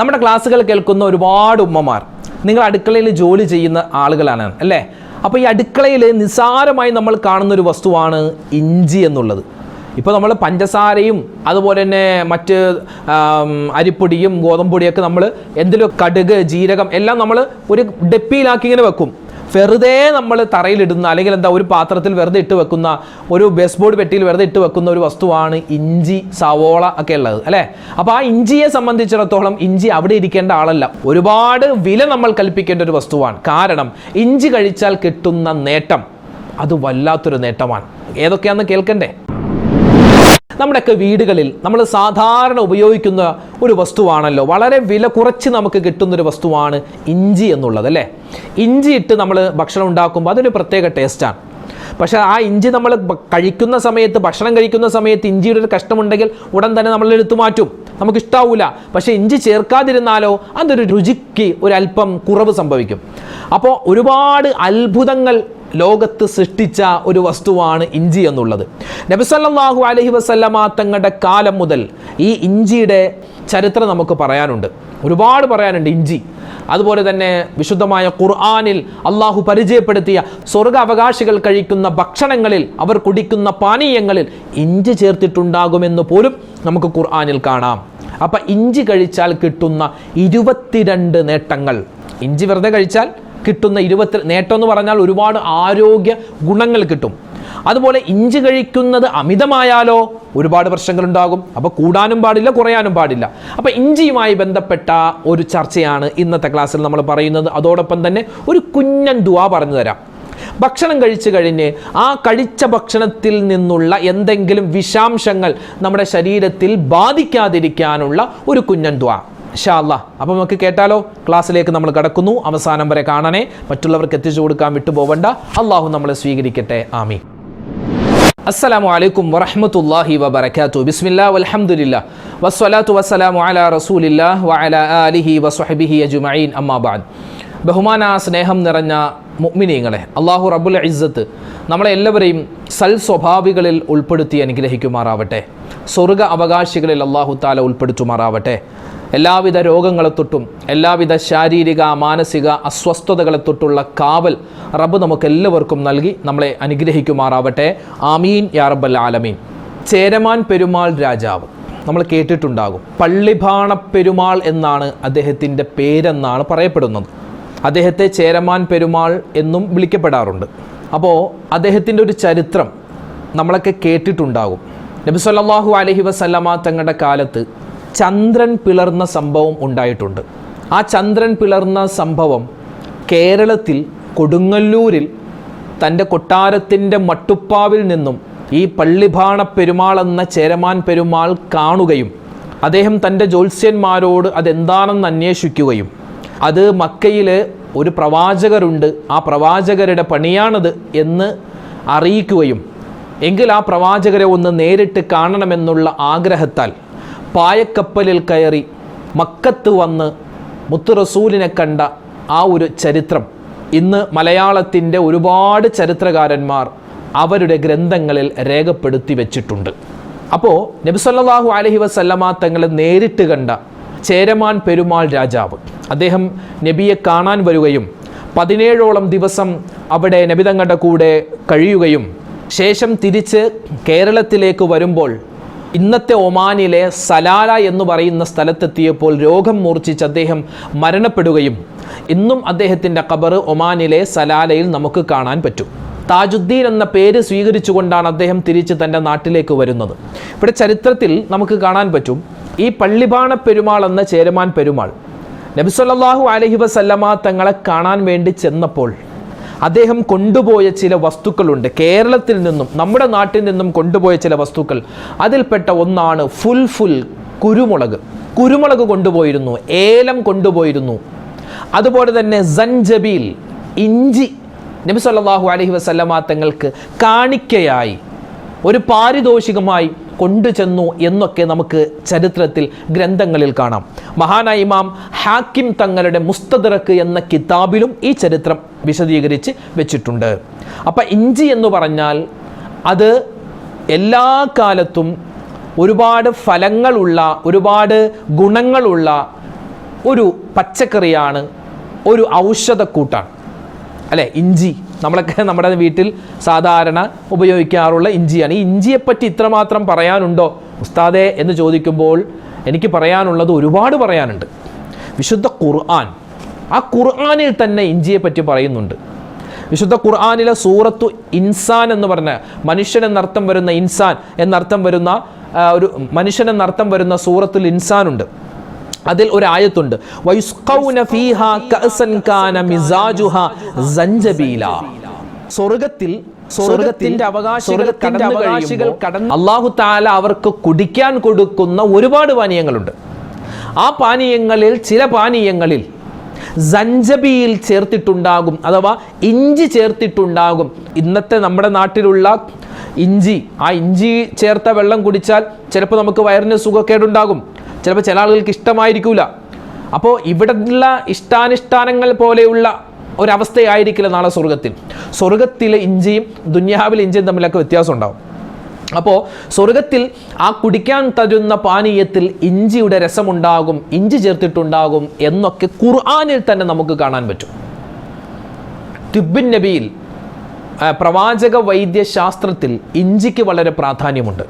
നമ്മുടെ ക്ലാസ്സുകൾ കേൾക്കുന്ന ഒരുപാട് ഉമ്മമാർ. നിങ്ങൾ അടുക്കളയിൽ ജോലി ചെയ്യുന്ന ആളുകളാണ് അല്ലേ? അപ്പോൾ ഈ അടുക്കളയിൽ നിസ്സാരമായി നമ്മൾ കാണുന്ന ഒരു വസ്തുവാണ് ഇഞ്ചി എന്നുള്ളത്. ഇപ്പോൾ നമ്മൾ പഞ്ചസാരയും അതുപോലെ തന്നെ മറ്റ് അരിപ്പൊടിയും ഗോതമ്പൊടിയൊക്കെ നമ്മൾ എന്തെങ്കിലും കടുക് ജീരകം എല്ലാം നമ്മൾ ഒരു ഡെപ്പിയിലാക്കി ഇങ്ങനെ വെക്കും. വെറുതെ നമ്മൾ തറയിലിടുന്ന അല്ലെങ്കിൽ എന്താ ഒരു പാത്രത്തിൽ വെറുതെ ഇട്ട് വെക്കുന്ന ഒരു ബേസ് ബോർഡ് പെട്ടിയിൽ വെറുതെ ഇട്ട് വെക്കുന്ന ഒരു വസ്തുവാണ് ഇഞ്ചി സവോള ഒക്കെ ഉള്ളത് അല്ലേ? അപ്പോൾ ആ ഇഞ്ചിയെ സംബന്ധിച്ചിടത്തോളം ഇഞ്ചി അവിടെ ഇരിക്കേണ്ട ആളല്ല. ഒരുപാട് വില നമ്മൾ കൽപ്പിക്കേണ്ട ഒരു വസ്തുവാണ്. കാരണം ഇഞ്ചി കഴിച്ചാൽ കിട്ടുന്ന നേട്ടം അത് വല്ലാത്തൊരു നേട്ടമാണ്. ഏതൊക്കെയാണെന്ന് കേൾക്കണ്ടേ? നമ്മുടെയൊക്കെ വീടുകളിൽ നമ്മൾ സാധാരണ ഉപയോഗിക്കുന്ന ഒരു വസ്തുവാണല്ലോ. വളരെ വില കുറച്ച് നമുക്ക് കിട്ടുന്നൊരു വസ്തുവാണ് ഇഞ്ചി എന്നുള്ളത് അല്ലേ? ഇഞ്ചി ഇട്ട് നമ്മൾ ഭക്ഷണം ഉണ്ടാക്കുമ്പോൾ അതൊരു പ്രത്യേക ടേസ്റ്റാണ് പക്ഷേ ആ ഇഞ്ചി നമ്മൾ കഴിക്കുന്ന സമയത്ത് ഭക്ഷണം കഴിക്കുന്ന സമയത്ത് ഇഞ്ചിയുടെ ഒരു കഷ്ടമുണ്ടെങ്കിൽ ഉടൻ തന്നെ നമ്മൾ എടുത്തു മാറ്റും. നമുക്ക് ഇഷ്ടാവൂല. പക്ഷേ ഇഞ്ചി ചേർക്കാതിരുന്നാലോ അതൊരു രുചിക്ക് ഒരു അല്പം കുറവ് സംഭവിക്കും. അപ്പോൾ ഒരുപാട് അത്ഭുതങ്ങൾ ലോകത്ത് സൃഷ്ടിച്ച ഒരു വസ്തുവാണ് ഇഞ്ചി എന്നുള്ളത്. നബിസല്ലാഹു അലഹി വസല്ലമ തങ്ങളുടെ കാലം മുതൽ ഈ ഇഞ്ചിയുടെ ചരിത്രം നമുക്ക് പറയാനുണ്ട്. ഒരുപാട് പറയാനുണ്ട് ഇഞ്ചി. അതുപോലെ തന്നെ വിശുദ്ധമായ ഖുർആാനിൽ അള്ളാഹു പരിചയപ്പെടുത്തിയ സ്വർഗ അവകാശികൾ കഴിക്കുന്ന ഭക്ഷണങ്ങളിൽ അവർ കുടിക്കുന്ന പാനീയങ്ങളിൽ ഇഞ്ചി ചേർത്തിട്ടുണ്ടാകുമെന്ന് പോലും നമുക്ക് ഖുർആാനിൽ കാണാം. അപ്പം ഇഞ്ചി കഴിച്ചാൽ കിട്ടുന്ന ഇരുപത്തിരണ്ട് നേട്ടങ്ങൾ. ഇഞ്ചി വെറുതെ കഴിച്ചാൽ കിട്ടുന്ന ഇരുപത്തി നേട്ടം എന്ന് പറഞ്ഞാൽ ഒരുപാട് ആരോഗ്യ ഗുണങ്ങൾ കിട്ടും. അതുപോലെ ഇഞ്ചി കഴിക്കുന്നത് അമിതമായാലോ ഒരുപാട് പ്രശ്നങ്ങൾ ഉണ്ടാകും അപ്പോൾ കൂടാനും പാടില്ല കുറയാനും പാടില്ല. അപ്പോൾ ഇഞ്ചിയുമായി ബന്ധപ്പെട്ട ഒരു ചർച്ചയാണ് ഇന്നത്തെ ക്ലാസ്സിൽ നമ്മൾ പറയുന്നത്. അതോടൊപ്പം തന്നെ ഒരു കുഞ്ഞൻ ദുവാ പറഞ്ഞു തരാം. ഭക്ഷണം കഴിച്ചു കഴിഞ്ഞ് ആ കഴിച്ച ഭക്ഷണത്തിൽ നിന്നുള്ള എന്തെങ്കിലും വിഷാംശങ്ങൾ നമ്മുടെ ശരീരത്തിൽ ബാധിക്കാതിരിക്കാനുള്ള ഒരു കുഞ്ഞൻ ദ്വാ. ഷാ അല്ലാ. അപ്പം നമുക്ക് കേട്ടാലോ? ക്ലാസ്സിലേക്ക് നമ്മൾ കടക്കുന്നു. അവസാനം വരെ കാണണേ. മറ്റുള്ളവർക്ക് എത്തിച്ചു കൊടുക്കാൻ വിട്ടുപോവണ്ട. അള്ളാഹു നമ്മളെ സ്വീകരിക്കട്ടെ. ആമി അസ്സലാമു അലൈക്കും വറഹമത്തല്ലാഹി വബറകാതു ബിസ്മില്ലാ വൽഹംദുലില്ലാ. വസ്സലാത്തു വസ്സലാമു അലാ റസൂലില്ലാ വഅലാ ആലിഹി വസ്വഹബിഹി അജ്മഈൻ. അമ്മാ ബഅദ്. ബഹുമാന സ്നേഹം നിറഞ്ഞ മുഗ്മിനീങ്ങളെ അള്ളാഹു റബുൽ ഇസ്സത്ത് നമ്മളെ എല്ലാവരെയും സൽ സ്വഭാവികളിൽ ഉൾപ്പെടുത്തി അനുഗ്രഹിക്കുമാറാവട്ടെ. സ്വർഗ അവകാശികളിൽ അള്ളാഹു താല ഉൾപ്പെടുത്തുമാറാവട്ടെ. എല്ലാവിധ രോഗങ്ങളെ തൊട്ടും എല്ലാവിധ ശാരീരിക മാനസിക അസ്വസ്ഥതകളെ തൊട്ടുള്ള കാവൽ റബ്ബ് നമുക്ക് എല്ലാവർക്കും നൽകി നമ്മളെ അനുഗ്രഹിക്കുമാറാവട്ടെ. ആമീൻ. യാ റബ്ബൽ ആലമീൻ. ചേരമാൻ പെരുമാൾ രാജാവ്. നമ്മൾ കേട്ടിട്ടുണ്ടാകും. പള്ളിഭാണ പെരുമാൾ എന്നാണ് അദ്ദേഹത്തിന്റെ പേരെന്നാണ് പറയപ്പെടുന്നത്. അദ്ദേഹത്തെ ചേരമാൻ പെരുമാൾ എന്നും വിളിക്കപ്പെടാറുണ്ട്. അപ്പോൾ അദ്ദേഹത്തിന്റെ ഒരു ചരിത്രം നമ്മളൊക്കെ കേട്ടിട്ടുണ്ടാകും. നബിസ്വല്ലാഹു അലഹി വസല്ലമ തങ്ങളുടെ കാലത്ത് ചന്ദ്രൻ പിളർന്ന സംഭവം ഉണ്ടായിട്ടുണ്ട്. ആ ചന്ദ്രൻ പിളർന്ന സംഭവം കേരളത്തിൽ കൊടുങ്ങല്ലൂരിൽ തന്റെ കൊട്ടാരത്തിന്റെ മട്ടുപ്പാവിൽ നിന്നും ഈ പള്ളിഭാണ പെരുമാൾ എന്ന ചേരമാൻ പെരുമാൾ കാണുകയും അദ്ദേഹം തന്റെ ജ്യോത്സ്യന്മാരോട് അതെന്താണെന്ന് അന്വേഷിക്കുകയും അത് മക്കയിൽ ഒരു പ്രവാചകരുണ്ട്. ആ പ്രവാചകരുടെ പണിയാണത് എന്ന് അറിയിക്കുകയും എങ്കിൽ ആ പ്രവാചകരെ ഒന്ന് നേരിട്ട് കാണണമെന്നുള്ള ആഗ്രഹത്താൽ പായക്കപ്പലിൽ കയറി മക്കത്ത് വന്ന് മുത്തുറസൂലിനെ കണ്ട ആ ഒരു ചരിത്രം. ഇന്ന് മലയാളത്തിന്റെ ഒരുപാട് ചരിത്രകാരന്മാർ അവരുടെ ഗ്രന്ഥങ്ങളിൽ രേഖപ്പെടുത്തി വെച്ചിട്ടുണ്ട്. അപ്പോൾ നബിസല്ലാഹു അലഹി വസല്ലമ തങ്ങളെ നേരിട്ട് കണ്ട ചേരമാൻ പെരുമാൾ രാജാവ്. അദ്ദേഹം നബിയെ കാണാൻ വരികയും പതിനേഴോളം ദിവസം അവിടെ നബിതങ്ങളുടെ കൂടെ കഴിയുകയും ശേഷം തിരിച്ച് കേരളത്തിലേക്ക് വരുമ്പോൾ ഇന്നത്തെ ഒമാനിലെ സലാല എന്ന് പറയുന്ന സ്ഥലത്തെത്തിയപ്പോൾ രോഗം മൂർച്ഛിച്ച് അദ്ദേഹം മരണപ്പെടുകയും ഇന്നും അദ്ദേഹത്തിന്റെ ഖബർ ഒമാനിലെ സലാലയിൽ നമുക്ക് കാണാൻ പറ്റും. താജുദ്ദീൻ എന്ന പേര് സ്വീകരിച്ചുകൊണ്ടാണ് അദ്ദേഹം തിരിച്ച് തന്റെ നാട്ടിലേക്ക് വരുന്നത്. ഇവിടെ ചരിത്രത്തിൽ നമുക്ക് കാണാൻ പറ്റും. ഈ പള്ളിപാണ പെരുമാൾ എന്ന ചേരമാൻ പെരുമാൾ നബിസ്വല്ലാഹു അലഹി വസല്ലമ തങ്ങളെ കാണാൻ വേണ്ടി ചെന്നപ്പോൾ അദ്ദേഹം കൊണ്ടുപോയ ചില വസ്തുക്കളുണ്ട്. കേരളത്തിൽ നിന്നും നമ്മുടെ നാട്ടിൽ നിന്നും കൊണ്ടുപോയ ചില വസ്തുക്കൾ. അതിൽപ്പെട്ട ഒന്നാണ് ഫുൾ ഫുൽ കുരുമുളക്. കുരുമുളക് കൊണ്ടുപോയിരുന്നു ഏലം കൊണ്ടുപോയിരുന്നു. അതുപോലെ തന്നെ സഞ്ജബീൽ ഇഞ്ചി. നബി സല്ലല്ലാഹു അലൈഹി വസല്ലമ തങ്ങൾക്ക് കാണിക്കയായി. ഒരു പാരിതോഷികമായി കൊണ്ടുചെന്നു എന്നൊക്കെ നമുക്ക് ചരിത്രത്തിൽ ഗ്രന്ഥങ്ങളിൽ കാണാം. മഹാനായ ഇമാം ഹാക്കിം തങ്ങളുടെ മുസ്തദിറക്ക് എന്ന കിതാബിലും ഈ ചരിത്രം വിശദീകരിച്ച് വെച്ചിട്ടുണ്ട്. അപ്പം ഇഞ്ചി എന്ന് പറഞ്ഞാൽ അത് എല്ലാ കാലത്തും ഒരുപാട് ഫലങ്ങളുള്ള ഒരുപാട് ഗുണങ്ങളുള്ള ഒരു പച്ചക്കറിയാണ് ഒരു ഔഷധക്കൂട്ടാണ്. അല്ലേ? ഇഞ്ചി. നമ്മളൊക്കെ നമ്മുടെ വീട്ടിൽ സാധാരണ ഉപയോഗിക്കാറുള്ള ഇഞ്ചിയാണ്. ഈ ഇഞ്ചിയെപ്പറ്റി ഇത്രമാത്രം പറയാനുണ്ടോ? ഉസ്താദെ എന്ന് ചോദിക്കുമ്പോൾ എനിക്ക് പറയാനുള്ളത് ഒരുപാട് പറയാനുണ്ട്. വിശുദ്ധ ഖുർആൻ ആ ഖുർആനിൽ തന്നെ ഇഞ്ചിയെപ്പറ്റി പറയുന്നുണ്ട്. വിശുദ്ധ ഖുർആാനിലെ സൂറത്തു ഇൻസാൻ എന്ന് പറഞ്ഞ മനുഷ്യൻ എന്നർത്ഥം വരുന്ന ഇൻസാൻ എന്നർത്ഥം വരുന്ന ഒരു മനുഷ്യൻ എന്നർത്ഥം വരുന്ന സൂറത്തുൽ ഇൻസാനുണ്ട്. അതിൽ ഒരു ആയത്തുണ്ട് സ്വർഗത്തിൽ സ്വർഗത്തിന്റെ അവകാശത്തിന്റെ അവകാശികൾ കടന്ന് അള്ളാഹു താല അവർക്ക് കുടിക്കാൻ കൊടുക്കുന്ന ഒരുപാട് പാനീയങ്ങളുണ്ട്. ആ പാനീയങ്ങളിൽ ചില പാനീയങ്ങളിൽ സഞ്ചബിയിൽ ചേർത്തിട്ടുണ്ടാകും അഥവാ ഇഞ്ചി ചേർത്തിട്ടുണ്ടാകും. ഇന്നത്തെ നമ്മുടെ നാട്ടിലുള്ള ഇഞ്ചി ആ ഇഞ്ചി ചേർത്ത വെള്ളം കുടിച്ചാൽ ചിലപ്പോൾ നമുക്ക് വയറിന് സുഖക്കേടുണ്ടാകും. ചിലപ്പോൾ ചില ആളുകൾക്ക് ഇഷ്ടമായിരിക്കില്ല അപ്പോൾ ഇവിടെയുള്ള ഇഷ്ടാനുഷ്ഠാനങ്ങൾ പോലെയുള്ള ഒരവസ്ഥയായിരിക്കില്ല നാളെ സ്വർഗത്തിൽ സ്വർഗത്തിലെ ഇഞ്ചിയും ദുന്യാവിലെ ഇഞ്ചിയും തമ്മിലൊക്കെ വ്യത്യാസം ഉണ്ടാവും. അപ്പോൾ സ്വർഗത്തിൽ ആ കുടിക്കാൻ തരുന്ന പാനീയത്തിൽ ഇഞ്ചിയുടെ രസമുണ്ടാകും ഇഞ്ചി ചേർത്തിട്ടുണ്ടാകും എന്നൊക്കെ ഖുർആനിൽ തന്നെ നമുക്ക് കാണാൻ പറ്റും. തിബ്ബിൻ നബിയിൽ പ്രവാചക വൈദ്യശാസ്ത്രത്തിൽ ഇഞ്ചിക്ക് വളരെ പ്രാധാന്യമുണ്ട്.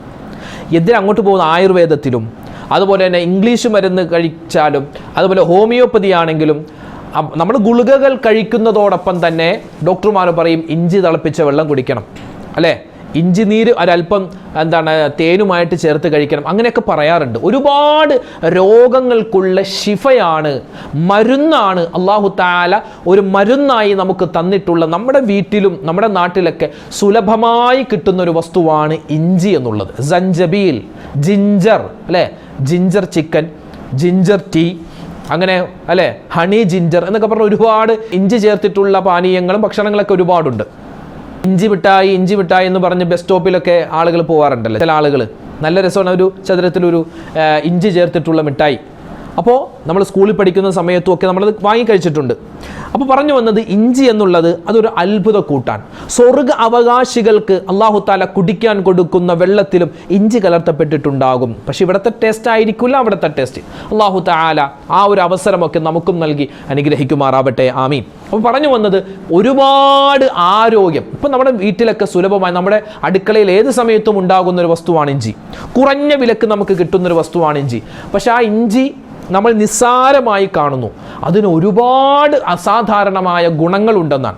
എതിരെ അങ്ങോട്ട് പോകുന്ന ആയുർവേദത്തിലും അതുപോലെ തന്നെ ഇംഗ്ലീഷ് മരുന്ന് കഴിച്ചാലും അതുപോലെ ഹോമിയോപ്പതി ആണെങ്കിലും നമ്മൾ ഗുളികകൾ കഴിക്കുന്നതോടൊപ്പം തന്നെ ഡോക്ടർമാർ പറയും ഇഞ്ചി തിളപ്പിച്ച വെള്ളം കുടിക്കണം. അല്ലേ? ഇഞ്ചി നീര് ഒരല്പം എന്താണ് തേനുമായിട്ട് ചേർത്ത് കഴിക്കണം. അങ്ങനെയൊക്കെ പറയാറുണ്ട്. ഒരുപാട് രോഗങ്ങൾക്കുള്ള ശിഫയാണ് മരുന്നാണ് അള്ളാഹു താല ഒരു മരുന്നായി നമുക്ക് തന്നിട്ടുള്ള നമ്മുടെ വീട്ടിലും നമ്മുടെ നാട്ടിലൊക്കെ സുലഭമായി കിട്ടുന്ന ഒരു വസ്തുവാണ് ഇഞ്ചി എന്നുള്ളത്. സഞ്ചബീൽ ജിഞ്ചർ അല്ലേ? ജിഞ്ചർ ചിക്കൻ ജിഞ്ചർ ടീ അങ്ങനെ അല്ലേ? ഹണി ജിഞ്ചർ എന്നൊക്കെ പറഞ്ഞ ഒരുപാട് ഇഞ്ചി ചേർത്തിട്ടുള്ള പാനീയങ്ങളും ഭക്ഷണങ്ങളൊക്കെ ഒരുപാടുണ്ട്. ഇഞ്ചി മിഠായി ഇഞ്ചി മിഠായി എന്ന് പറഞ്ഞ് ബസ് സ്റ്റോപ്പിലൊക്കെ ആളുകൾ പോകാറുണ്ടല്ലോ ചില ആളുകൾ നല്ല രസമാണ് ഒരു ചതുരത്തിലൊരു ഇഞ്ചി ചേർത്തിട്ടുള്ള മിഠായി. അപ്പോൾ നമ്മൾ സ്കൂളിൽ പഠിക്കുന്ന സമയത്തും ഒക്കെ നമ്മളത് വാങ്ങിക്കഴിച്ചിട്ടുണ്ട്. അപ്പോൾ പറഞ്ഞു വന്നത് ഇഞ്ചി എന്നുള്ളത് അതൊരു അത്ഭുത കൂട്ടാണ് സ്വർഗ അവകാശികൾക്ക് അള്ളാഹു താല കുടിക്കാൻ കൊടുക്കുന്ന വെള്ളത്തിലും ഇഞ്ചി കലർത്തപ്പെട്ടിട്ടുണ്ടാകും. പക്ഷേ ഇവിടുത്തെ ടേസ്റ്റ് ആയിരിക്കില്ല അവിടുത്തെ ടേസ്റ്റ് അള്ളാഹു താല ആ ഒരു അവസരമൊക്കെ നമുക്കും നൽകി അനുഗ്രഹിക്കുമാറാവട്ടെ. ആമീൻ. അപ്പോൾ പറഞ്ഞു വന്നത് ഒരുപാട് ആരോഗ്യം. ഇപ്പം നമ്മുടെ വീട്ടിലൊക്കെ സുലഭമായി നമ്മുടെ അടുക്കളയിൽ ഏത് സമയത്തും ഉണ്ടാകുന്ന ഒരു വസ്തുവാണ് ഇഞ്ചി. കുറഞ്ഞ വിലക്ക് നമുക്ക് കിട്ടുന്ന ഒരു വസ്തുവാണ് ഇഞ്ചി. പക്ഷേ ആ ഇഞ്ചി നമ്മൾ നിസ്സാരമായി കാണുന്നു. അതിന് ഒരുപാട് അസാധാരണമായ ഗുണങ്ങളുണ്ടെന്നാണ്.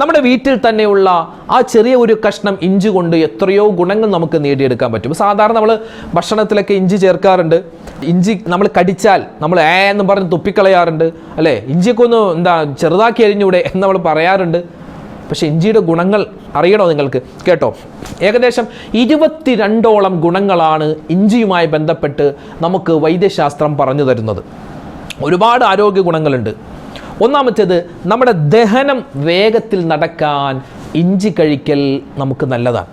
നമ്മുടെ വീട്ടിൽ തന്നെയുള്ള ആ ചെറിയ ഒരു കഷ്ണം ഇഞ്ചി കൊണ്ട് എത്രയോ ഗുണങ്ങൾ നമുക്ക് നേടിയെടുക്കാൻ പറ്റും. സാധാരണ നമ്മൾ ഭക്ഷണത്തിലൊക്കെ ഇഞ്ചി ചേർക്കാറുണ്ട്. ഇഞ്ചി നമ്മൾ കടിച്ചാൽ നമ്മൾ ഏ എന്ന് പറഞ്ഞ് തുപ്പിക്കളയാറുണ്ട്. അല്ലേ? ഇഞ്ചിയൊക്കെ ഒന്ന് എന്താ ചെറുതാക്കി അരിഞ്ഞൂടെ എന്ന് നമ്മൾ പറയാറുണ്ട്. പക്ഷെ ഇഞ്ചിയുടെ ഗുണങ്ങൾ അറിയണോ നിങ്ങൾക്ക്? കേട്ടോ. ഏകദേശം ഇരുപത്തിരണ്ടോളം ഗുണങ്ങളാണ് ഇഞ്ചിയുമായി ബന്ധപ്പെട്ട് നമുക്ക് വൈദ്യശാസ്ത്രം പറഞ്ഞു തരുന്നത്. ഒരുപാട് ആരോഗ്യ ഗുണങ്ങളുണ്ട്. ഒന്നാമത്തേത് നമ്മുടെ ദഹനം വേഗത്തിൽ നടക്കാൻ ഇഞ്ചി കഴിക്കൽ നമുക്ക് നല്ലതാണ്.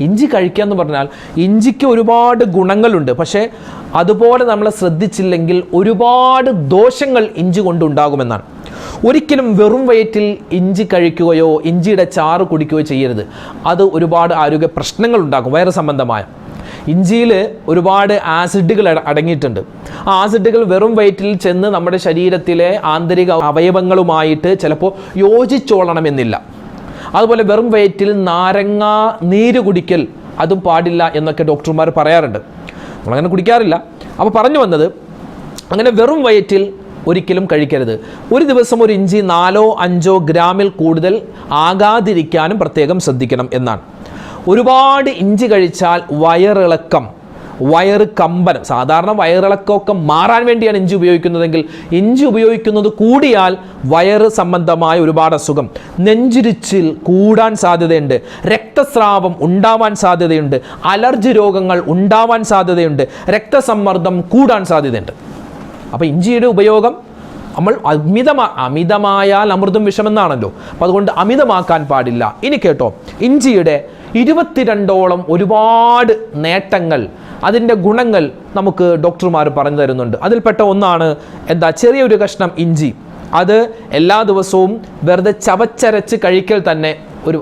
ഇഞ്ചി കഴിക്കുക എന്ന് പറഞ്ഞാൽ ഇഞ്ചിക്ക് ഒരുപാട് ഗുണങ്ങളുണ്ട്. പക്ഷേ അതുപോലെ നമ്മൾ ശ്രദ്ധിച്ചില്ലെങ്കിൽ ഒരുപാട് ദോഷങ്ങൾ ഇഞ്ചി കൊണ്ടുണ്ടാകുമെന്നാണ്. ഒരിക്കലും വെറും വയറ്റിൽ ഇഞ്ചി കഴിക്കുകയോ ഇഞ്ചിയുടെ ചാറ് കുടിക്കുകയോ ചെയ്യരുത്. അത് ഒരുപാട് ആരോഗ്യ പ്രശ്നങ്ങൾ ഉണ്ടാക്കും വയറ് സംബന്ധമായ. ഇഞ്ചിയിൽ ഒരുപാട് ആസിഡുകൾ അടങ്ങിയിട്ടുണ്ട്. ആ ആസിഡുകൾ വെറും വയറ്റിൽ ചെന്ന് നമ്മുടെ ശരീരത്തിലെ ആന്തരിക അവയവങ്ങളുമായിട്ട് ചിലപ്പോൾ യോജിച്ചോളണമെന്നില്ല. അതുപോലെ വെറും വയറ്റിൽ നാരങ്ങ നീര് കുടിക്കൽ അതും പാടില്ല എന്നൊക്കെ ഡോക്ടർമാർ പറയാറുണ്ട്. നമ്മളങ്ങനെ കുടിക്കാറില്ല. അപ്പോൾ പറഞ്ഞു വന്നത് അങ്ങനെ വെറും വയറ്റിൽ ഒരിക്കലും കഴിക്കരുത്. ഒരു ദിവസം ഒരു ഇഞ്ചി നാലോ അഞ്ചോ ഗ്രാമിൽ കൂടുതൽ ആകാതിരിക്കാനും പ്രത്യേകം ശ്രദ്ധിക്കണം എന്നാണ്. ഒരുപാട് ഇഞ്ചി കഴിച്ചാൽ വയറിളക്കം വയറ് കമ്പനം സാധാരണ വയറിളക്കമൊക്കെ മാറാൻ വേണ്ടിയാണ് ഇഞ്ചി ഉപയോഗിക്കുന്നതെങ്കിൽ ഇഞ്ചി ഉപയോഗിക്കുന്നത് കൂടിയാൽ വയറ് സംബന്ധമായ ഒരുപാട് അസുഖം. നെഞ്ചിരിച്ചിൽ കൂടാൻ സാധ്യതയുണ്ട്. രക്തസ്രാവം ഉണ്ടാവാൻ സാധ്യതയുണ്ട്. അലർജി രോഗങ്ങൾ ഉണ്ടാവാൻ സാധ്യതയുണ്ട്. രക്തസമ്മർദ്ദം കൂടാൻ സാധ്യതയുണ്ട്. അപ്പോൾ ഇഞ്ചിയുടെ ഉപയോഗം നമ്മൾ അമിതമാ അമിതമായാൽ അമൃതും വിഷമെന്നാണല്ലോ. അപ്പോൾ അതുകൊണ്ട് അമിതമാക്കാൻ പാടില്ല. ഇനി കേട്ടോ ഇഞ്ചിയുടെ ഇരുപത്തിരണ്ടോളം ഒരുപാട് നേട്ടങ്ങൾ അതിന്റെ ഗുണങ്ങൾ നമുക്ക് ഡോക്ടർമാർ പറഞ്ഞു തരുന്നുണ്ട്. അതിൽപ്പെട്ട ഒന്നാണ് എന്താ ചെറിയൊരു കഷ്ണം ഇഞ്ചി. അത് എല്ലാ ദിവസവും വെറുതെ ചവച്ചരച്ച് കഴിക്കൽ തന്നെ ഒരു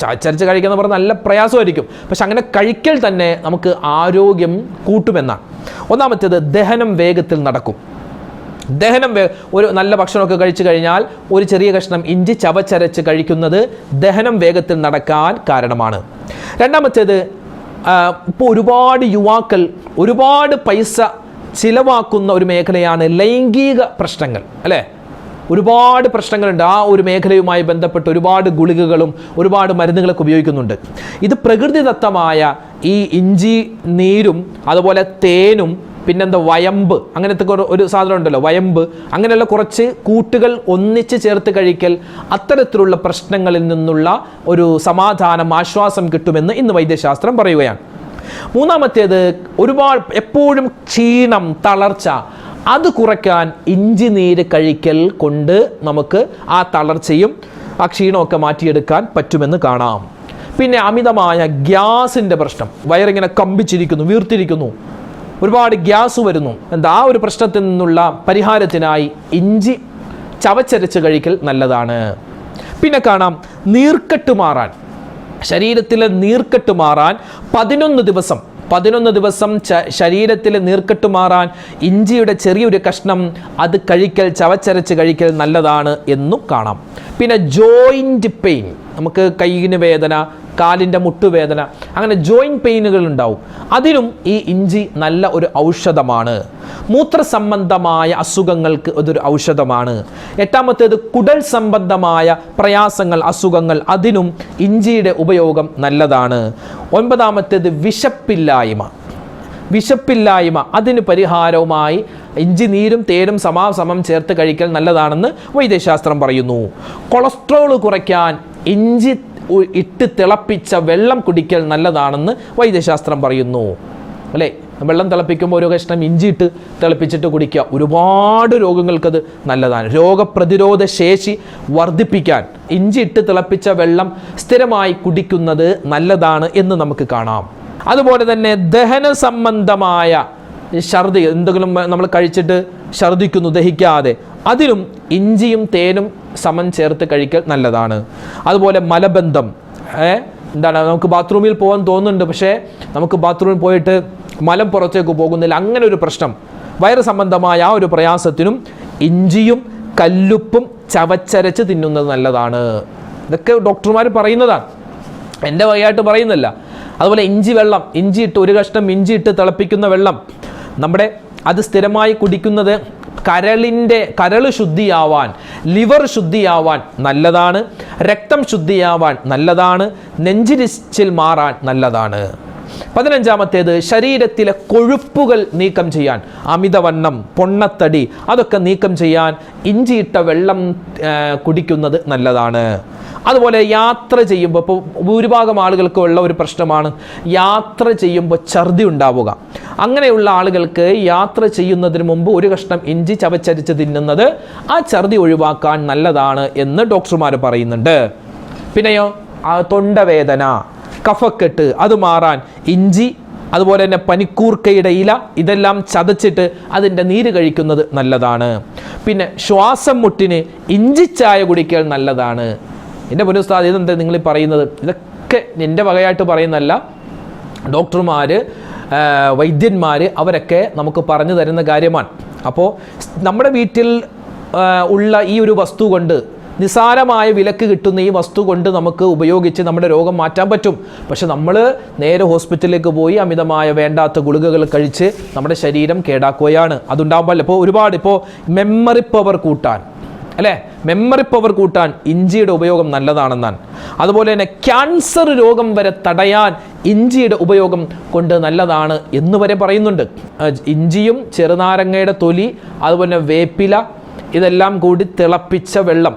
ചവച്ചരച്ച് കഴിക്കുന്ന പറഞ്ഞാൽ നല്ല പ്രയാസമായിരിക്കും. പക്ഷെ അങ്ങനെ കഴിക്കൽ തന്നെ നമുക്ക് ആരോഗ്യം കൂട്ടുമെന്നാണ്. ഒന്നാമത്തേത് ദഹനം വേഗത്തിൽ നടക്കും. ദഹനം ഒരു നല്ല ഭക്ഷണമൊക്കെ കഴിച്ചു കഴിഞ്ഞാൽ ഒരു ചെറിയ കഷ്ണം ഇഞ്ചി ചവച്ചരച്ച് കഴിക്കുന്നത് ദഹനം വേഗത്തിൽ നടക്കാൻ കാരണമാണ്. രണ്ടാമത്തേത് ഇപ്പോൾ ഒരുപാട് യുവാക്കൾ ഒരുപാട് പൈസ ചിലവാക്കുന്ന ഒരു മേഖലയാണ് ലൈംഗിക പ്രശ്നങ്ങൾ അല്ലേ? ഒരുപാട് പ്രശ്നങ്ങളുണ്ട്. ആ ഒരു മേഖലയുമായി ബന്ധപ്പെട്ട് ഒരുപാട് ഗുളികകളും ഒരുപാട് മരുന്നുകളൊക്കെ ഉപയോഗിക്കുന്നുണ്ട്. ഇത് പ്രകൃതിദത്തമായ ഈ ഇഞ്ചി നീരും അതുപോലെ തേനും പിന്നെന്താ വയമ്പ്? അങ്ങനത്തെ ഒരു സാധനം ഉണ്ടല്ലോ വയമ്പ്. അങ്ങനെയുള്ള കുറച്ച് കൂട്ടുകൾ ഒന്നിച്ച് ചേർത്ത് കഴിക്കൽ അത്തരത്തിലുള്ള പ്രശ്നങ്ങളിൽ നിന്നുള്ള ഒരു സമാധാനം ആശ്വാസം കിട്ടുമെന്ന് ഇന്ന് വൈദ്യശാസ്ത്രം പറയുകയാണ്. മൂന്നാമത്തേത് ഒരുപാട് എപ്പോഴും ക്ഷീണം തളർച്ച അത് കുറയ്ക്കാൻ ഇഞ്ചി നീര് കഴിക്കൽ കൊണ്ട് നമുക്ക് ആ തളർച്ചയും ആ ക്ഷീണമൊക്കെ മാറ്റിയെടുക്കാൻ പറ്റുമെന്ന് കാണാം. പിന്നെ അമിതമായ ഗ്യാസിന്റെ പ്രശ്നം. വയറിങ്ങനെ കമ്പിച്ചിരിക്കുന്നു വീർത്തിരിക്കുന്നു. ഒരുപാട് ഗ്യാസ് വരുന്നു. എന്താ ആ ഒരു പ്രശ്നത്തിൽ നിന്നുള്ള പരിഹാരത്തിനായി ഇഞ്ചി ചവച്ചരച്ച് കഴിക്കൽ നല്ലതാണ്. പിന്നെ കാണാം നീർക്കെട്ട് മാറാൻ. ശരീരത്തിലെ നീർക്കെട്ട് മാറാൻ പതിനൊന്ന് ദിവസം. പതിനൊന്ന് ദിവസം ശരീരത്തിലെ നീർക്കെട്ട് മാറാൻ ഇഞ്ചിയുടെ ചെറിയൊരു കഷ്ണം അത് കഴിക്കൽ ചവച്ചരച്ച് കഴിക്കൽ നല്ലതാണ് എന്നും കാണാം. പിന്നെ ജോയിന്റ് പെയിൻ നമുക്ക് കൈയിന് വേദന കാലിന്റെ മുട്ടുവേദന അങ്ങനെ ജോയിന്റ് പെയിനുകൾ ഉണ്ടാവും അതിനും ഈ ഇഞ്ചി നല്ല ഒരു ഔഷധമാണ്. മൂത്ര സംബന്ധമായ അസുഖങ്ങൾക്ക് ഇതൊരു ഔഷധമാണ്. എട്ടാമത്തേത് കുടൽ സംബന്ധമായ പ്രയാസങ്ങൾ അസുഖങ്ങൾ. അതിനും ഇഞ്ചിയുടെ ഉപയോഗം നല്ലതാണ്. ഒൻപതാമത്തേത് വിശപ്പില്ലായ്മ. വിശപ്പില്ലായ്മ അതിന് പരിഹാരവുമായി ഇഞ്ചി നീരും തേനും സമാസമം ചേർത്ത് കഴിക്കൽ നല്ലതാണെന്ന് വൈദ്യശാസ്ത്രം പറയുന്നു. കൊളസ്ട്രോൾ കുറയ്ക്കാൻ ഇഞ്ചി ഇട്ട് തിളപ്പിച്ച വെള്ളം കുടിക്കൽ നല്ലതാണെന്ന് വൈദ്യശാസ്ത്രം പറയുന്നു. അല്ലേ? വെള്ളം തിളപ്പിക്കുമ്പോൾ ഒരു കഷ്ണം ഇഞ്ചി ഇട്ട് തിളപ്പിച്ചിട്ട് കുടിക്കുക. ഒരുപാട് രോഗങ്ങൾക്കത് നല്ലതാണ്. രോഗപ്രതിരോധ ശേഷി വർദ്ധിപ്പിക്കാൻ ഇഞ്ചി ഇട്ട് തിളപ്പിച്ച വെള്ളം സ്ഥിരമായി കുടിക്കുന്നത് നല്ലതാണ് എന്ന് നമുക്ക് കാണാം. അതുപോലെ തന്നെ ദഹന സംബന്ധമായ ഛർദി എന്തെങ്കിലും നമ്മൾ കഴിച്ചിട്ട് ഛർദിക്കുന്നു ദഹിക്കാതെ അതിനും ഇഞ്ചിയും തേനും സമം ചേർത്ത് കഴിക്കൽ നല്ലതാണ്. അതുപോലെ മലബന്ധം എന്താണ് നമുക്ക് ബാത്റൂമിൽ പോകാൻ തോന്നുന്നുണ്ട് പക്ഷേ നമുക്ക് ബാത്റൂമിൽ പോയിട്ട് മലം പുറത്തേക്ക് പോകുന്നില്ല അങ്ങനെ ഒരു പ്രശ്നം. വയറ് സംബന്ധമായ ആ ഒരു പ്രയാസത്തിനും ഇഞ്ചിയും കല്ലുപ്പും ചവച്ചരച്ച് തിന്നുന്നത് നല്ലതാണ്. ഇതൊക്കെ ഡോക്ടർമാർ പറയുന്നതാണ്. എന്റെ വകയായിട്ട് പറയുന്നില്ല. അതുപോലെ ഇഞ്ചി വെള്ളം ഇഞ്ചി ഇട്ട് ഒരു കഷ്ണം ഇഞ്ചി ഇട്ട് തിളപ്പിക്കുന്ന വെള്ളം നമ്മുടെ അത് സ്ഥിരമായി കുടിക്കുന്നത് കരളിന്റെ കരൾ ശുദ്ധിയാവാൻ ലിവർ ശുദ്ധിയാവാൻ നല്ലതാണ് രക്തം ശുദ്ധിയാവാൻ നല്ലതാണ് നെഞ്ചിരിച്ചിൽ മാറാൻ നല്ലതാണ്. പതിനഞ്ചാമത്തേത് ശരീരത്തിലെ കൊഴുപ്പുകൾ നീക്കം ചെയ്യാൻ അമിതവണ്ണം പൊണ്ണത്തടി അതൊക്കെ നീക്കം ചെയ്യാൻ ഇഞ്ചിയിട്ട വെള്ളം കുടിക്കുന്നത് നല്ലതാണ്. അതുപോലെ യാത്ര ചെയ്യുമ്പോൾ ഇപ്പോൾ ഭൂരിഭാഗം ആളുകൾക്കുള്ള ഒരു പ്രശ്നമാണ് യാത്ര ചെയ്യുമ്പോൾ ഛർദി ഉണ്ടാവുക. അങ്ങനെയുള്ള ആളുകൾക്ക് യാത്ര ചെയ്യുന്നതിന് മുമ്പ് ഒരു കഷ്ണം ഇഞ്ചി ചവച്ചരിച്ച് തിന്നുന്നത് ആ ഛർദി ഒഴിവാക്കാൻ നല്ലതാണ് എന്ന് ഡോക്ടർമാർ പറയുന്നുണ്ട്. പിന്നെയോ തൊണ്ടവേദന കഫക്കെട്ട് അത് മാറാൻ ഇഞ്ചി അതുപോലെ തന്നെ പനിക്കൂർക്കയുടെ ഇല ഇതെല്ലാം ചതച്ചിട്ട് അതിന്റെ നീര് കഴിക്കുന്നത് നല്ലതാണ്. പിന്നെ ശ്വാസം മുട്ടിന് ഇഞ്ചിച്ചായ കുടിക്കൽ നല്ലതാണ്. എന്റെ പുനഃസ്ഥാതി ഇതെന്താ നിങ്ങൾ പറയുന്നത്? ഇതൊക്കെ എന്റെ വകയായിട്ട് പറയുന്നതല്ല. ഡോക്ടർമാർ വൈദ്യന്മാർ അവരൊക്കെ നമുക്ക് പറഞ്ഞു തരുന്ന കാര്യമാണ്. അപ്പോൾ നമ്മുടെ വീട്ടിൽ ഉള്ള ഈ ഒരു വസ്തു കൊണ്ട് നിസാരമായ വിലക്ക് കിട്ടുന്ന ഈ വസ്തു കൊണ്ട് നമുക്ക് ഉപയോഗിച്ച് നമ്മുടെ രോഗം മാറ്റാൻ പറ്റും. പക്ഷെ നമ്മൾ നേരെ ഹോസ്പിറ്റലിലേക്ക് പോയി അമിതമായ വേണ്ടാത്ത ഗുളികകൾ കഴിച്ച് നമ്മുടെ ശരീരം കേടാക്കുകയാണ്. അതുണ്ടാകുമ്പോൾ ഇപ്പോൾ ഒരുപാട് ഇപ്പോൾ മെമ്മറി പവർ കൂട്ടാൻ. അല്ലേ? മെമ്മറി പവർ കൂട്ടാൻ ഇഞ്ചിയുടെ ഉപയോഗം നല്ലതാണെന്നാണ്. അതുപോലെ തന്നെ ക്യാൻസർ രോഗം വരെ തടയാൻ ഇഞ്ചിയുടെ ഉപയോഗം കൊണ്ട് നല്ലതാണ് എന്ന് വരെ പറയുന്നുണ്ട്. ഇഞ്ചിയും ചെറുനാരങ്ങയുടെ തൊലി അതുപോലെ വേപ്പില ഇതെല്ലാം കൂടി തിളപ്പിച്ച വെള്ളം.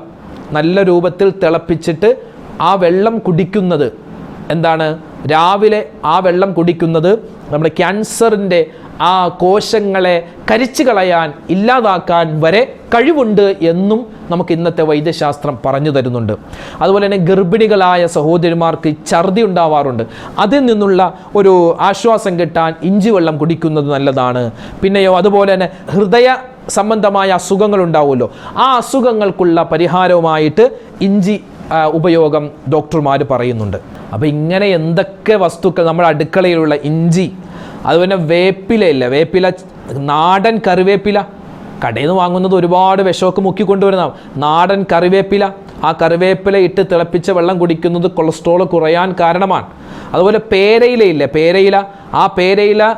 നല്ല രൂപത്തിൽ തിളപ്പിച്ചിട്ട് ആ വെള്ളം കുടിക്കുന്നത് എന്താണ്? രാവിലെ ആ വെള്ളം കുടിക്കുന്നത് നമ്മുടെ ക്യാൻസറിന്റെ ആ കോശങ്ങളെ കരിച്ചു കളയാൻ ഇല്ലാതാക്കാൻ വരെ കഴിവുണ്ട് എന്നും നമുക്ക് ഇന്നത്തെ വൈദ്യശാസ്ത്രം പറഞ്ഞു തരുന്നുണ്ട്. അതുപോലെ തന്നെ ഗർഭിണികളായ സഹോദരിമാർക്ക് ഛർദി ഉണ്ടാവാറുണ്ട്. അതിൽ നിന്നുള്ള ഒരു ആശ്വാസം കിട്ടാൻ ഇഞ്ചി വെള്ളം കുടിക്കുന്നത് നല്ലതാണ്. പിന്നെയോ അതുപോലെ തന്നെ ഹൃദയ സംബന്ധമായ അസുഖങ്ങൾ ഉണ്ടാവുമല്ലോ. ആ അസുഖങ്ങൾക്കുള്ള പരിഹാരവുമായിട്ട് ഇഞ്ചി ഉപയോഗം ഡോക്ടർമാർ പറയുന്നുണ്ട്. അപ്പോൾ ഇങ്ങനെ എന്തൊക്കെ വസ്തുക്കൾ നമ്മുടെ അടുക്കളയിലുള്ള ഇഞ്ചി അതുപോലെ വേപ്പില ഇല്ല വേപ്പില നാടൻ കറിവേപ്പില. കടയിൽ നിന്ന് വാങ്ങുന്നത് ഒരുപാട് വിഷമൊക്കെ മുക്കി കൊണ്ടുവരുന്ന നാടൻ കറിവേപ്പില. ആ കറിവേപ്പില ഇട്ട് തിളപ്പിച്ച വെള്ളം കുടിക്കുന്നത് കൊളസ്ട്രോൾ കുറയാൻ കാരണമാണ്. അതുപോലെ പേരയിലയില്ല. പേരയില ആ പേരയില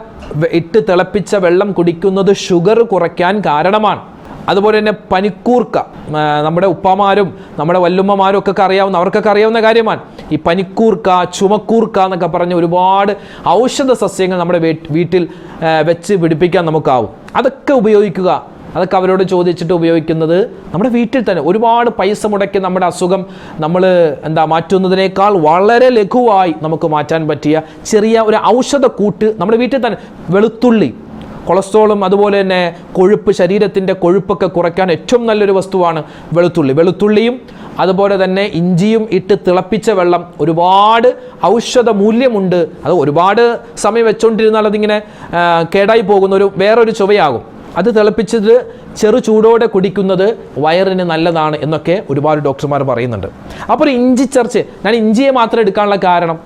ഇട്ട് തിളപ്പിച്ച വെള്ളം കുടിക്കുന്നത് ഷുഗർ കുറയ്ക്കാൻ കാരണമാണ്. അതുപോലെ തന്നെ പനിക്കൂർക്ക നമ്മുടെ ഉപ്പമാരും നമ്മുടെ വല്ലുമ്മമാരും ഒക്കെ അറിയാവുന്ന അവർക്കൊക്കെ അറിയാവുന്ന കാര്യമാണ്. ഈ പനിക്കൂർക്ക ചുമക്കൂർക്ക എന്നൊക്കെ പറഞ്ഞ് ഒരുപാട് ഔഷധ സസ്യങ്ങൾ നമ്മുടെ വീട്ടിൽ വെച്ച് പിടിപ്പിക്കാൻ നമുക്കാവും. അതൊക്കെ ഉപയോഗിക്കുക. അതൊക്കെ അവരോട് ചോദിച്ചിട്ട് ഉപയോഗിക്കുന്നത് നമ്മുടെ വീട്ടിൽ തന്നെ. ഒരുപാട് പൈസ മുടക്കി നമ്മുടെ അസുഖം നമ്മൾ എന്താ മാറ്റുന്നതിനേക്കാൾ വളരെ ലഘുവായി നമുക്ക് മാറ്റാൻ പറ്റിയ ചെറിയ ഒരു ഔഷധ കൂട്ട് നമ്മുടെ വീട്ടിൽ തന്നെ. വെളുത്തുള്ളി കൊളസ്ട്രോളും അതുപോലെ തന്നെ കൊഴുപ്പ് ശരീരത്തിന്റെ കൊഴുപ്പൊക്കെ കുറയ്ക്കാൻ ഏറ്റവും നല്ലൊരു വസ്തുവാണ് വെളുത്തുള്ളി. വെളുത്തുള്ളിയും അതുപോലെ തന്നെ ഇഞ്ചിയും ഇട്ട് തിളപ്പിച്ച വെള്ളം ഒരുപാട് ഔഷധ മൂല്യമുണ്ട്. അത് ഒരുപാട് സമയം വെച്ചുകൊണ്ടിരുന്നാൽ അതിങ്ങനെ കേടായി പോകുന്ന ഒരു വേറൊരു ചുവയാകും അത് തിളപ്പിച്ചത് ചെറു ചൂടോടെ കുടിക്കുന്നത് വയറിന് നല്ലതാണ് എന്നൊക്കെ ഒരുപാട് ഡോക്ടർമാർ പറയുന്നുണ്ട്. അപ്പോൾ ഇഞ്ചി ചർച്ച് ഞാൻ ഇഞ്ചിയെ മാത്രം എടുക്കാനുള്ള കാരണം?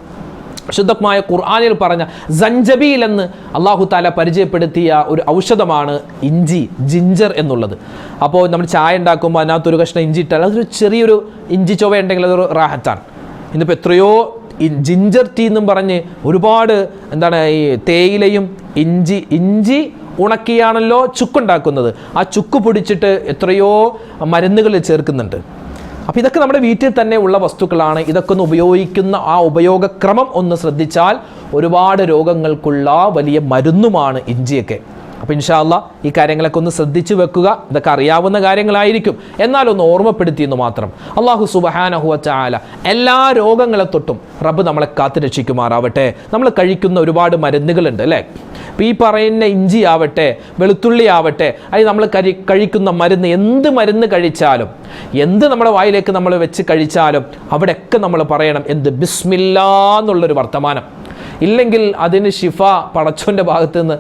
ശുദ്ധമായ ഖുർആാനിൽ പറഞ്ഞ സഞ്ചബീൽ എന്ന് അള്ളാഹു താല പരിചയപ്പെടുത്തിയ ഒരു ഔഷധമാണ് ഇഞ്ചി ജിഞ്ചർ എന്നുള്ളത്. അപ്പോൾ നമ്മൾ ചായ ഉണ്ടാക്കുമ്പോൾ അതിനകത്തൊരു കഷ്ണം ഇഞ്ചി ഇട്ടാൽ അതൊരു ചെറിയൊരു ഇഞ്ചി ചൊവ ഉണ്ടെങ്കിൽ അതൊരു റാഹത്താണ്. ഇന്നിപ്പോൾ എത്രയോ ജിഞ്ചർ ടീ എന്നും പറഞ്ഞ് ഒരുപാട് എന്താണ് ഈ തേയിലയും ഇഞ്ചി ഇഞ്ചി ഉണക്കിയാണല്ലോ ചുക്കുണ്ടാക്കുന്നത് ആ ചുക്ക് പൊടിച്ചിട്ട് എത്രയോ മരുന്നുകൾ ചേർക്കുന്നുണ്ട്. അപ്പോൾ ഇതൊക്കെ നമ്മുടെ വീട്ടിൽ തന്നെ ഉള്ള വസ്തുക്കളാണ്. ഇതൊക്കെ ഒന്ന് ഉപയോഗിക്കുന്ന ആ ഉപയോഗക്രമം ഒന്ന് ശ്രദ്ധിച്ചാൽ ഒരുപാട് രോഗങ്ങൾക്കുള്ള വലിയ മരുന്നുമാണ് ഇഞ്ചിയൊക്കെ. അപ്പോൾ ഇൻഷാല്ല ഈ കാര്യങ്ങളൊക്കെ ഒന്ന് ശ്രദ്ധിച്ചു വെക്കുക. ഇതൊക്കെ അറിയാവുന്ന കാര്യങ്ങളായിരിക്കും. എന്നാലൊന്ന് ഓർമ്മപ്പെടുത്തിയെന്ന് മാത്രം. അള്ളാഹു സുബഹാനഹുവ എല്ലാ രോഗങ്ങളെ തൊട്ടും റബ്ബ് നമ്മളെ കാത്തു രക്ഷിക്കുമാറാവട്ടെ. നമ്മൾ കഴിക്കുന്ന ഒരുപാട് മരുന്നുകളുണ്ട് അല്ലേ? ഇപ്പോൾ ഈ പറയുന്ന ഇഞ്ചി ആവട്ടെ വെളുത്തുള്ളി ആവട്ടെ അത് നമ്മൾ കരി കഴിക്കുന്ന മരുന്ന് എന്ത് മരുന്ന് കഴിച്ചാലും എന്ത് നമ്മുടെ വായിലേക്ക് നമ്മൾ വെച്ച് കഴിച്ചാലും അവിടെയൊക്കെ നമ്മൾ പറയണം എന്ത് ബിസ്മില്ല എന്നുള്ളൊരു വർത്തമാനം. ഇല്ലെങ്കിൽ അതിന് ഷിഫ പടച്ചോന്റെ ഭാഗത്ത് നിന്ന്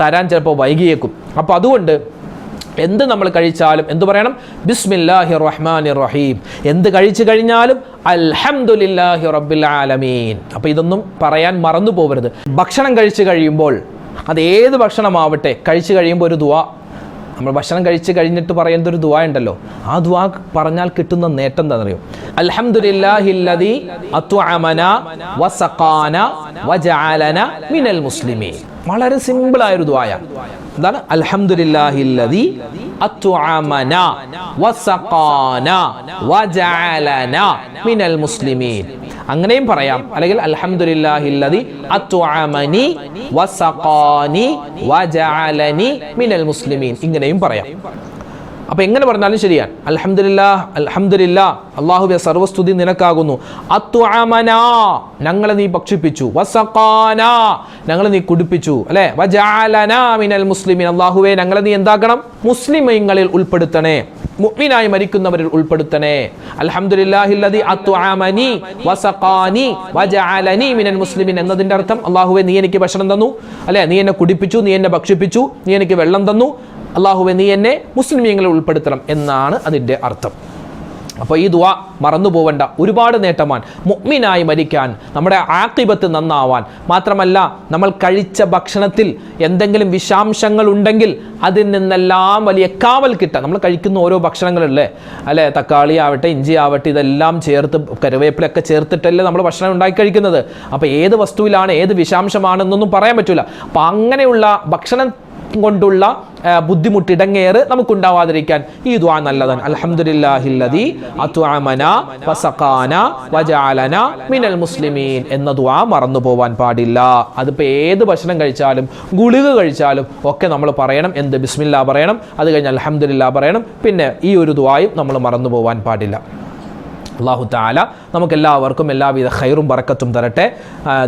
തരാൻ ചിലപ്പോൾ വൈകിയേക്കും. അപ്പോൾ അതുകൊണ്ട് എന്ത് നമ്മൾ കഴിച്ചാലും എന്ത് പറയണം? ബിസ്മില്ലാഹി റഹ്മാൻ റഹീം എന്ത് കഴിച്ചു കഴിഞ്ഞാലും അൽഹംദുലില്ലാഹി റബ്ബിൽ ആലമീൻ. അപ്പോൾ ഇതൊന്നും പറയാൻ മറന്നു പോകരുത് ഭക്ഷണം കഴിച്ചു കഴിയുമ്പോൾ അത് ഏത് ഭക്ഷണമാവട്ടെ കഴിച്ചു കഴിയുമ്പോൾ ഒരു ദുവ നമ്മൾ ഭക്ഷണം കഴിച്ച് കഴിഞ്ഞിട്ട് പറയുന്ന ഒരു ദുവാ ഉണ്ടല്ലോ. ആ ദുവാ പറഞ്ഞാൽ കിട്ടുന്ന നേട്ടം എന്താണെന്നറിയോ? അൽഹംദുലില്ലാഹില്ലദി അത്വഅമന വസഖാന വജഅലന മിനൽ മുസ്ലിമീൻ. വളരെ സിമ്പിൾ ആയ ഒരു ദുആയ. എന്താണ്? അൽഹംദുലില്ലാഹില്ലദി അത്വഅമന വസഖാന വജഅലന മിനൽ മുസ്ലിമീൻ. അങ്ങനെയും പറയാം. അല്ലെങ്കിൽ അൽഹംദുലില്ലാഹില്ലദി അത്വഅമനി വസഖാനി വജഅലനി മിനൽ മുസ്ലിമീൻ. ഇങ്ങനെയും പറയാം. അപ്പൊ എങ്ങനെ പറഞ്ഞാലും ശരിയാണ് അലഹമില്ലാ അലഹമില്ല അള്ളാഹുബെ സർവസ്തുതി നിനക്കാകുന്നു. അത്വഅമന ഞങ്ങളെ നീ ഭക്ഷിപ്പിച്ചു. വസഖാന ഞങ്ങളെ നീ കുടിപ്പിച്ചു. അല്ലെ? വജഅലന മിനൽ മുസ്ലിമീൻ. അള്ളാഹുവെ ഞങ്ങളെ നീ എന്താക്കണം? മുസ്ലിമീങ്ങളിൽ ഉൾപ്പെടുത്തണേ. മുഹ്മിനായി മരിക്കുന്നവരിൽ ഉൾപ്പെടുത്തണേ. അത്വഅമനി വസഖാനി മിനൽ മുസ്ലിമീൻ എന്നതിന്റെ അർത്ഥം അള്ളാഹുവെ നീ എനിക്ക് ഭക്ഷണം തന്നു. അല്ലെ? നീ എന്നെ കുടിപ്പിച്ചു നീ എന്നെ ഭക്ഷിപ്പിച്ചു നീ എനിക്ക് വെള്ളം തന്നു. അള്ളാഹുവെ നീ എന്നെ മുസ്ലിമീങ്ങളിൽ ഉൾപ്പെടുത്തണം എന്നാണ് അതിന്റെ അർത്ഥം. അപ്പോൾ ഈ ദുവ മറന്നു പോവണ്ട. ഒരുപാട് നേട്ടമാണ് മുഗ്മിനായി മരിക്കാൻ നമ്മുടെ ആക്കിബത്ത് നന്നാവാൻ. മാത്രമല്ല നമ്മൾ കഴിച്ച ഭക്ഷണത്തിൽ എന്തെങ്കിലും വിഷാംശങ്ങൾ ഉണ്ടെങ്കിൽ അതിൽ നിന്നെല്ലാം വലിയ കാവൽ കിട്ടാൻ. നമ്മൾ കഴിക്കുന്ന ഓരോ ഭക്ഷണങ്ങളല്ലേ? അല്ലേ? തക്കാളി ആവട്ടെ ഇഞ്ചി ആവട്ടെ ഇതെല്ലാം ചേർത്ത് കരുവേപ്പിലൊക്കെ ചേർത്തിട്ടല്ലേ നമ്മൾ ഭക്ഷണം ഉണ്ടാക്കി കഴിക്കുന്നത്. അപ്പോൾ ഏത് വസ്തുവിലാണ് ഏത് വിഷാംശമാണെന്നൊന്നും പറയാൻ പറ്റില്ല അപ്പോൾ അങ്ങനെയുള്ള ഭക്ഷണം കൊണ്ടുള്ള ബുദ്ധിമുട്ട് ഇടങ്ങേറ് നമുക്കുണ്ടാവാതിരിക്കാൻ ഈ ദ്വാ നല്ലതാണ്. അലഹമുല്ലാഹില്ലതി വജഅലന മിനൽ മുസ്ലിമീൻ എന്ന ദ്വാ മറന്നു പോവാൻ പാടില്ല. അതിപ്പോൾ ഏത് ഭക്ഷണം കഴിച്ചാലും ഗുളിക കഴിച്ചാലും ഒക്കെ നമ്മൾ പറയണം. എന്ത് ബിസ്മില്ലാ പറയണം. അത് കഴിഞ്ഞ് അൽഹംദുലില്ലാ പറയണം. പിന്നെ ഈ ഒരു ദ്വായും നമ്മൾ മറന്നു പോവാൻ പാടില്ല. അള്ളാഹു താല നമുക്കെല്ലാവർക്കും എല്ലാവിധ ഖൈറും ബറക്കത്തും തരട്ടെ.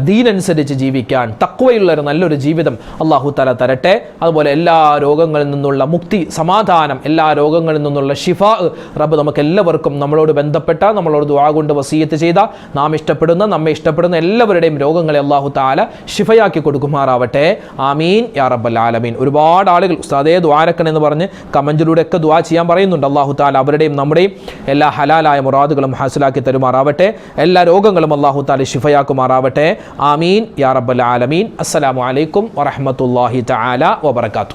ദീനനുസരിച്ച് ജീവിക്കാൻ തക്വയുള്ള ഒരു നല്ലൊരു ജീവിതം അള്ളാഹു താല തരട്ടെ. അതുപോലെ എല്ലാ രോഗങ്ങളിൽ നിന്നുള്ള മുക്തി സമാധാനം എല്ലാ രോഗങ്ങളിൽ നിന്നുള്ള ഷിഫ റബ്ബ് നമുക്ക് എല്ലാവർക്കും നമ്മളോട് ബന്ധപ്പെട്ട നമ്മളോട് ദുആ കൊണ്ട് വസീയത്ത് ചെയ്ത നാം ഇഷ്ടപ്പെടുന്ന നമ്മെ ഇഷ്ടപ്പെടുന്ന എല്ലാവരുടെയും രോഗങ്ങളെ അള്ളാഹു താല ഷിഫയാക്കി കൊടുക്കുമാറാവട്ടെ. ആമീൻ. യാ റബ്ബൽ ആലമീൻ. ഒരുപാട് ആളുകൾ ഉസ്താദേ ദ്വാരക്കൻ എന്ന് പറഞ്ഞ് കമന്റിലൂടെയൊക്കെ ദുആ ചെയ്യാൻ പറയുന്നുണ്ട്. അള്ളാഹു താല അവരുടെയും നമ്മുടെയും എല്ലാ ഹലാലായ മുറാദുകളും ഹാസിലാക്കി തരുമാറാവട്ടെ. എല്ലാ രോഗങ്ങളും അള്ളാഹു താല ഷിഫയാക്കുമാറാവട്ടെ ആമീൻ. യാ റബ്ബൽ ആലമീൻ. അസ്സലാമു അലൈക്കും വറഹ്മത്തുള്ളാഹി തആല വബറകാതുഹു.